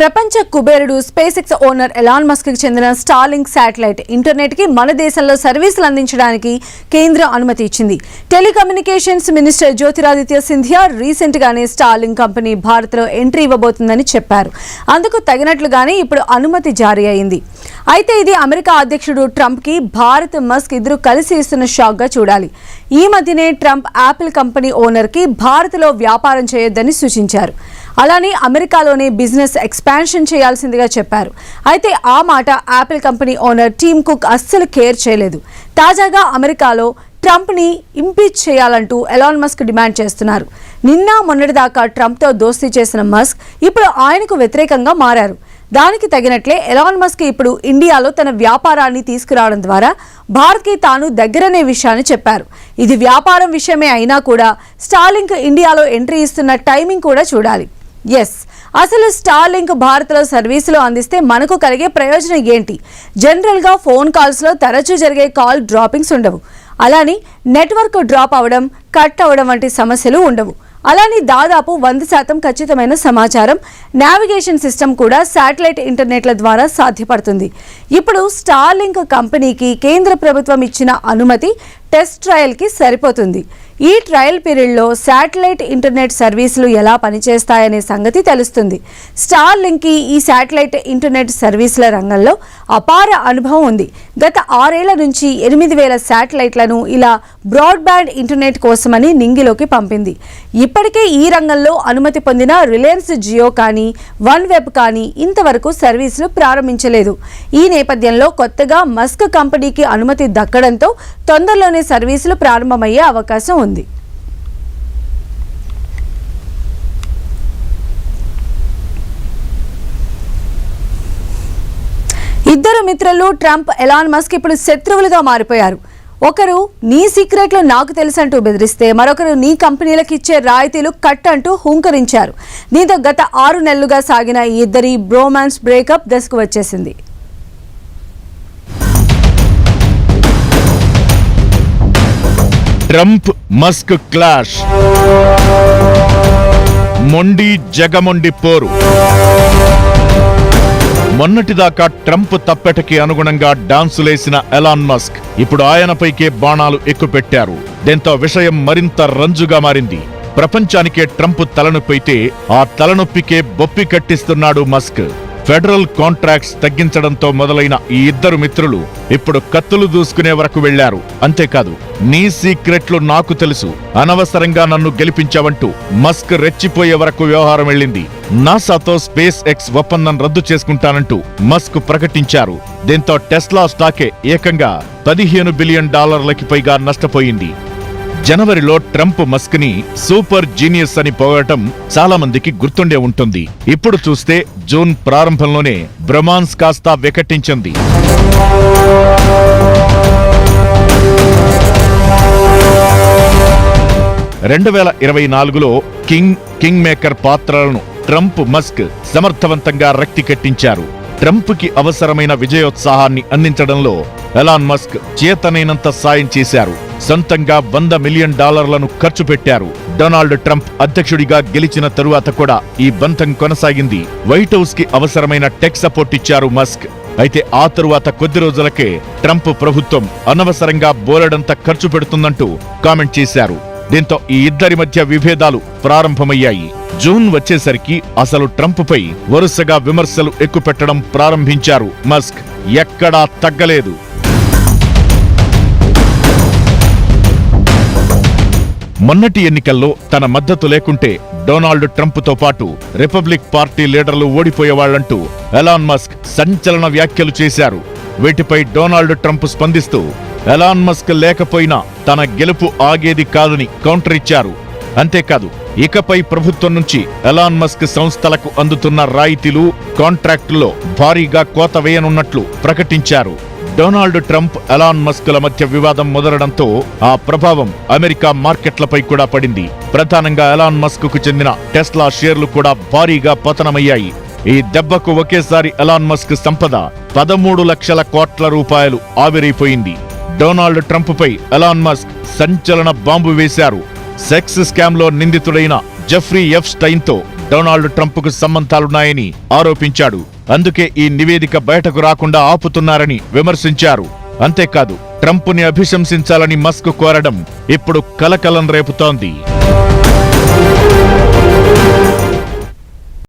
ప్రపంచ కుబేరుడు SpaceX owner Elon మస్క్కి చెందిన స్టార్లింక్ శాటిలైట్ ఇంటర్నెట్కి మన దేశంలో సర్వీసులు అందించడానికి కేంద్రం అనుమతి ఇచ్చింది. Telecommunications minister Jyotiraditya Scindia recent గానే స్టార్లింక్ కంపెనీ భారత్లో ఎంట్రీ ఇవ్వబోతుందని చెప్పారు. అందుకు తగినట్లుగానే ఇప్పుడు అనుమతి జారీ అయింది. అయితే ఇది అమెరికా అధ్యక్షుడు ట్రంప్కి భారత్ మస్క్ ఇద్దరు కలిసి ఇస్తున్న షాక్గా చూడాలి. ఈ మధ్యనే ట్రంప్ యాపిల్ కంపెనీ ఓనర్కి భారత్లో వ్యాపారం చేయొద్దని సూచించారు. అలానే అమెరికాలోనే బిజినెస్ ఎక్స్పాన్షన్ చేయాల్సిందిగా చెప్పారు. అయితే ఆ మాట Apple company owner Tim Cook అస్సలు కేర్ చేయలేదు. తాజాగా అమెరికాలో ట్రంప్ని ఇంపీచ్ చేయాలంటూ ఎలాన్ మస్క్ డిమాండ్ చేస్తున్నారు. నిన్న మొన్నటిదాకా ట్రంప్తో దోస్తీ చేసిన మస్క్ ఇప్పుడు ఆయనకు వ్యతిరేకంగా మారారు. దానికి తగినట్లే ఎలాన్ మస్క్ ఇప్పుడు ఇండియాలో తన వ్యాపారాన్ని తీసుకురావడం ద్వారా భారత్కి తాను దగ్గరనే విషయాన్ని చెప్పారు. ఇది వ్యాపారం విషయమే అయినా కూడా స్టార్లింక్ ఇండియాలో ఎంట్రీ ఇస్తున్న టైమింగ్ కూడా చూడాలి. ఎస్ అసలు స్టార్లింక్ భారత్లో సర్వీసులు అందిస్తే మనకు కలిగే ప్రయోజనం ఏంటి? జనరల్గా ఫోన్ కాల్స్లో తరచూ జరిగే కాల్ డ్రాపింగ్స్ ఉండవు. అలానే నెట్వర్క్ డ్రాప్ అవడం కట్ అవడం వంటి సమస్యలు ఉండవు. అలానే దాదాపు వంద శాతం ఖచ్చితమైన సమాచారం నావిగేషన్ సిస్టమ్ కూడా శాటిలైట్ ఇంటర్నెట్ల ద్వారా సాధ్యపడుతుంది. ఇప్పుడు స్టార్లింక్ కంపెనీకి కేంద్ర ప్రభుత్వం ఇచ్చిన అనుమతి టెస్ట్ ట్రయల్కి సరిపోతుంది. ఈ ట్రయల్ పీరియడ్లో శాటిలైట్ ఇంటర్నెట్ సర్వీసులు ఎలా పనిచేస్తాయనే సంగతి తెలుస్తుంది. స్టార్ లింక్కి ఈ శాటిలైట్ ఇంటర్నెట్ సర్వీసుల రంగంలో అపార అనుభవం ఉంది. గత ఆరేళ్ళ నుంచి ఎనిమిది వేల శాటిలైట్లను ఇలా బ్రాడ్బ్యాండ్ ఇంటర్నెట్ కోసమని నింగిలోకి పంపింది. ఇప్పటికే ఈ రంగంలో అనుమతి పొందిన రిలయన్స్ జియో కానీ వన్ వెబ్ కానీ ఇంతవరకు సర్వీసులు ప్రారంభించలేదు. ఈ నేపథ్యంలో కొత్తగా మస్క్ కంపెనీకి అనుమతి దక్కడంతో తొందరలోనే సర్వీసులు ప్రారంభమయ్యే అవకాశం ఉంది. ఇద్దరు మిత్రులు ట్రంప్ ఎలాన్ మస్క్ ఇప్పుడు శత్రువులుగా మారిపోయారు. ఒకరు నీ సీక్రెట్లు నాకు తెలుసంటూ బెదిరిస్తే మరొకరు నీ కంపెనీలకు ఇచ్చే రాయితీలు కట్ అంటూ హుంకరించారు. దీంతో గత ఆరు నెలలుగా సాగిన ఈ ఇద్దరి బ్రోమాన్స్ బ్రేకప్ దశకు వచ్చేసింది. Trump Musk clash. మొండి జగమొండి పోరు. మొన్నటిదాకా ట్రంప్ తప్పెటకి అనుగుణంగా డాన్సులేసిన ఎలాన్ మస్క్ ఇప్పుడు ఆయనపైకే బాణాలు ఎక్కుపెట్టారు. దీంతో విషయం మరింత రంజుగా మారింది. ప్రపంచానికే ట్రంప్ తలనొప్పైతే ఆ తలనొప్పికే బొప్పి కట్టిస్తున్నాడు మస్క్. ఫెడరల్ కాంట్రాక్ట్స్ తగ్గించడంతో మొదలైన ఈ ఇద్దరు మిత్రులు ఇప్పుడు కత్తులు దూసుకునే వరకు వెళ్ళారు అంతేకాదు నీ సీక్రెట్లు నాకు తెలుసు. అనవసరంగా నన్ను గెలిపించావంటూ మస్క్ రెచ్చిపోయే వరకు వ్యవహారం వెళ్ళింది. నాసాతో స్పేస్ ఎక్స్ ఒప్పందం రద్దు చేసుకుంటానంటూ మస్క్ ప్రకటించారు. దీంతో టెస్లా స్టాకే ఏకంగా పదిహేను బిలియన్ డాలర్లకి పైగా నష్టపోయింది. జనవరిలో ట్రంప్ మస్క్ని సూపర్ జీనియస్ అని పొగడటం చాలా మందికి గుర్తుండే ఉంటుంది. ఇప్పుడు చూస్తే జూన్ ప్రారంభంలోనే బ్రహ్మాన్స్ కాస్త వికటించింది. రెండు వేల ఇరవై నాలుగులో కింగ్ కింగ్ మేకర్ పాత్రలను ట్రంప్ మస్క్ సమర్థవంతంగా రక్తి కట్టించారు. ట్రంప్కి అవసరమైన విజయోత్సాహాన్ని అందించడంలో ఎలాన్ మస్క్ చేతనైనంత సాయం చేశారు. సొంతంగా వంద మిలియన్ డాలర్లను ఖర్చు పెట్టారు. డొనాల్డ్ ట్రంప్ అధ్యక్షుడిగా గెలిచిన తరువాత కూడా ఈ బంధం కొనసాగింది. వైట్ హౌస్కి అవసరమైన టెక్ సపోర్ట్ ఇచ్చారు మస్క్. అయితే ఆ తరువాత కొద్ది రోజులకే ట్రంప్ ప్రభుత్వం అనవసరంగా బోలెడంత ఖర్చు పెడుతుందంటూ కామెంట్ చేశారు. దీంతో ఈ ఇద్దరి మధ్య విభేదాలు ప్రారంభమయ్యాయి. జూన్ వచ్చేసరికి అసలు ట్రంప్ పై వరుసగా విమర్శలు ఎక్కుపెట్టడం ప్రారంభించారు మస్క్. ఎక్కడా తగ్గలేదు. మొన్నటి ఎన్నికల్లో తన మద్దతు లేకుంటే డొనాల్డ్ ట్రంప్తో పాటు రిపబ్లిక్ పార్టీ లీడర్లు ఓడిపోయేవాళ్ళంటూ ఎలాన్ మస్క్ సంచలన వ్యాఖ్యలు చేశారు. వీటిపై డొనాల్డ్ ట్రంప్ స్పందిస్తూ ఎలాన్ మస్క్ లేకపోయినా తన గెలుపు ఆగేది కాదని కౌంటర్ ఇచ్చారు. అంతేకాదు ఇకపై ప్రభుత్వం నుంచి ఎలాన్ మస్క్ సంస్థలకు అందుతున్న రాయితీలు కాంట్రాక్టుల్లో భారీగా కోత వేయనున్నట్లు ప్రకటించారు. డొనాల్డ్ ట్రంప్ ఎలాన్ మస్క్ల మధ్య వివాదం మొదలడంతో ఆ ప్రభావం అమెరికా మార్కెట్లపై కూడా పడింది. ప్రధానంగా ఎలాన్ మస్క్కు చెందిన టెస్లా షేర్లు కూడా భారీగా పతనమయ్యాయి. ఈ దెబ్బకు ఒకేసారి ఎలాన్ మస్క్ సంపద పదమూడు లక్షల కోట్ల రూపాయలు ఆవిరైపోయింది. డొనాల్డ్ ట్రంప్ పై ఎలాన్ మస్క్ సంచలన బాంబు వేశారు. సెక్స్ స్కామ్లో నిందితుడైన జెఫ్రీ ఎఫ్ స్టైన్తో డొనాల్డ్ ట్రంప్కు సంబంధాలున్నాయని ఆరోపించాడు. అందుకే ఈ నివేదిక బయటకు రాకుండా ఆపుతున్నారని విమర్శించారు. అంతేకాదు ట్రంప్ని అభిశంసించాలని మస్క్ కోరడం ఇప్పుడు కలకలం రేపుతోంది.